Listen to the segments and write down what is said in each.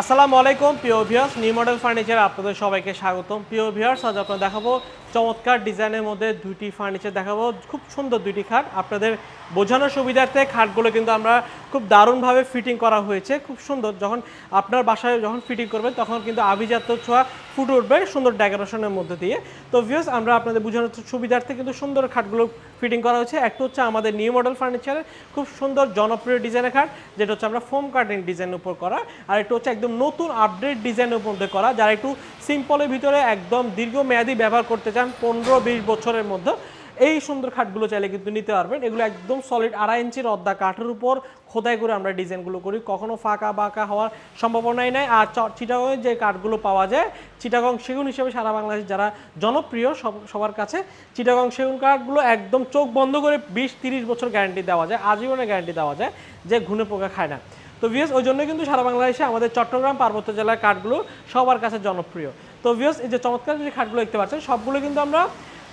আসসালামু আলাইকুম প্রিয় নিউ মডেল ফার্নিচার আপনাদের সবাইকে স্বাগতম। প্রিয় ভিউয়ার্স আজ আপনারা দেখাবো চমৎকার ডিজাইনের মধ্যে দুইটি ফার্নিচার দেখাবো। খুব সুন্দর দুইটি খাট। আপনাদের বোঝানোর সুবিধার্থে খাটগুলো কিন্তু আমরা খুব দারুণভাবে ফিটিং করা হয়েছে। খুব সুন্দর। যখন আপনার বাসায় যখন ফিটিং করবেন, তখন কিন্তু আভিজাত্য ছোঁয়া ফুটে উঠবে সুন্দর ডেকোরেশনের মধ্যে দিয়ে। তো ভিউয়ার্স আমরা আপনাদের বোঝানোর সুবিধার্থে কিন্তু সুন্দর খাটগুলো ফিটিং করা হয়েছে। একটা হচ্ছে আমাদের নিউ মডেল ফার্নিচারের খুব সুন্দর জনপ্রিয় ডিজাইনের খাট, যেটা হচ্ছে আমরা ফোম কাটিং ডিজাইনের উপর করা। আর একটা হচ্ছে একদম নতুন আপডেট ডিজাইনের উপর করা। যারা একটু সিম্পলের ভিতরে একদম দীর্ঘমেয়াদী ব্যবহার করতে চান পনেরো বিশ বছরের মধ্যে। এই সুন্দর খাটগুলো চাইলে কিন্তু নিতে পারবেন। এগুলো একদম সলিড আড়াই ইঞ্চির অদ্দা কাঠের উপর খোদাই করে আমরা ডিজাইনগুলো করি। কখনো ফাঁকা বাঁকা হওয়ার সম্ভাবনাই নাই। আর চ- চিটাগংয়ে যে কাঠগুলো পাওয়া যায়, চিটাগং সেগুন হিসেবে সারা বাংলাদেশ যারা জনপ্রিয়, সব সবার কাছে চিটাগং সেগুন কাঠগুলো একদম চোখ বন্ধ করে বিশ তিরিশ বছর গ্যারান্টি দেওয়া যায় আজীবনে গ্যারান্টি দেওয়া যায় যে ঘুনে পোকা খায় না। তো ভিএস ওই জন্য কিন্তু সারা বাংলাদেশে আমাদের চট্টগ্রাম পার্বত্য জেলার কাঠগুলো সবার কাছে জনপ্রিয়। তো ভিউস এই যে চমৎকার যে খাটগুলো দেখতে পাচ্ছেন, সবগুলো কিন্তু আমরা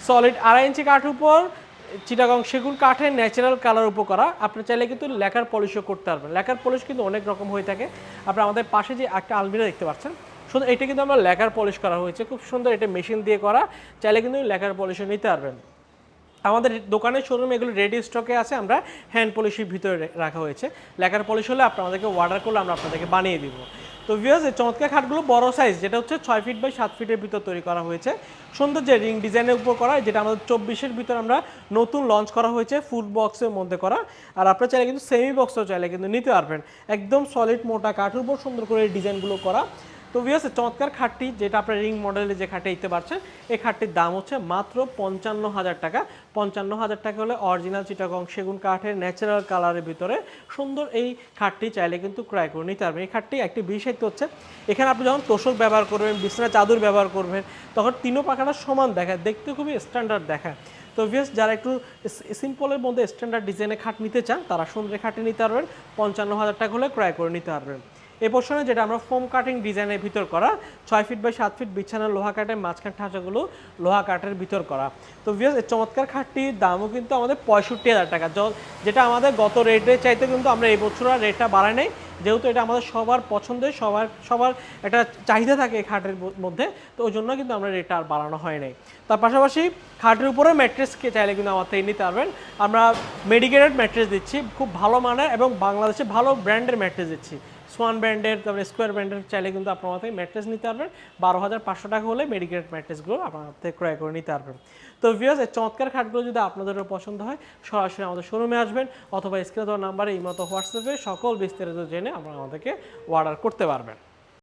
সলিড আড়াই ইঞ্চি কাঠের উপর চিটাগং সেগুন কাঠের ন্যাচারাল কালার উপর করা আপনি চাইলে কিন্তু লেখার পলিশও করতে পারবেন। লেখার পলিশ কিন্তু অনেক রকম হয়ে থাকে। আপনি আমাদের পাশে যে একটা আলমিরা দেখতে পাচ্ছেন, শুধু এটা কিন্তু আমরা লেখার পলিশ করা হয়েছে। খুব সুন্দর এটা মেশিন দিয়ে করা। চাইলে কিন্তু লেখার পলিশও নিতে পারবেন। আমাদের দোকানের শোরুমে এগুলো রেডি স্টকে আছে, আমরা হ্যান্ড পলিশির ভিতরে রাখা হয়েছে। লেখার পলিশ হলে আপনার আমাদেরকে অর্ডার করলে আমরা আপনাদেরকে বানিয়ে দিব। তো ভিউয়ার্স এই চমৎকার খাটগুলো বড় সাইজ যেটা হচ্ছে ছয় ফিট বাই সাত ফিটের ভিতর তৈরি করা হয়েছে। সুন্দর যে রিং ডিজাইনের উপর করা, যেটা আমাদের চব্বিশের ভিতর আমরা নতুন লঞ্চ করা হয়েছে ফুড বক্সের মধ্যে করা। আর আপনারা চাইলে কিন্তু সেমি বক্সও চাইলে কিন্তু নিতে পারবেন। একদম সলিড মোটা কাঠের উপর সুন্দর করে ডিজাইনগুলো করা। তো ভিউয়ার্স চমৎকার খাটটি, যেটা আপনার রিং মডেলে যে খাটে দিতে পারছেন, এই খাটটির দাম হচ্ছে মাত্র পঞ্চান্ন হাজার টাকা। পঞ্চান্ন হাজার টাকা হলে অরিজিনাল চিটাগং সেগুন কাঠের ন্যাচারাল কালারের ভিতরে সুন্দর এই খাটটি চাইলে কিন্তু ক্রয় করে নিতে পারবেন। এই খাটটি একটি বিশেষত্ব হচ্ছে, এখানে আপনি যখন তোষক ব্যবহার করবেন, বিছনা চাদর ব্যবহার করবেন, তখন তিনও পাখাটা সমান দেখায়, দেখতে খুবই স্ট্যান্ডার্ড দেখায়। তো ভিএস যারা একটু সিম্পলের মধ্যে স্ট্যান্ডার্ড ডিজাইনে খাট নিতে চান, তারা সুন্দর খাটে নিতে পারবেন পঞ্চান্ন হাজার টাকা হলে ক্রয় করে নিতে পারবেন। এই পোর্শনে যেটা আমরা ফোম কাটিং ডিজাইনের ভিতর করা, ছয় ফিট বাই সাত ফিট বিছানার লোহা কাঠের মাঝখান ঠাঁচাগুলো লোহা কাঠের ভিতর করা। তো ভিউয়ার্স এই চমৎকার খাটটির দামও কিন্তু আমাদের পঁয়ষট্টি হাজার টাকা। যেটা আমাদের গত রেটে চাইতে কিন্তু আমরা এই বছর আর রেটটা বাড়াই নাই। যেহেতু এটা আমাদের সবার পছন্দের, সবার সবার একটা চাহিদা থাকে এই খাটের মধ্যে, তো ওই জন্য কিন্তু আমরা রেটটা আর বাড়ানো হয় নাই। তার পাশাপাশি খাটের উপরে ম্যাট্রেসকে চাইলে কিন্তু আমার থেকে নিতে পারবেন। আমরা মেডিকেটেড ম্যাট্রেস দিচ্ছি, খুব ভালো মানের এবং বাংলাদেশে ভালো ব্র্যান্ডের ম্যাট্রেস দিচ্ছি। সোয়ান ব্র্যান্ডের তারপরে স্কোয়ার ব্র্যান্ডের চাইলে কিন্তু আপনার মাথায় ম্যাট্রেস নিতে পারবেন। বারো হাজার পাঁচশো টাকা হলে মেডিকেট ম্যাট্রেসগুলো আপনার থেকে ক্রয় করে নিতে পারবেন। তো ভিউয়ার্স এই চমৎকার খাটগুলো যদি আপনাদেরও পছন্দ হয়, সরাসরি আমাদের শোরুমে আসবেন অথবা স্ক্রিনে দেওয়া নাম্বারে এই মতো হোয়াটসঅ্যাপে সকল বিস্তারিত জেনে আপনারা আমাদেরকে অর্ডার করতে পারবেন।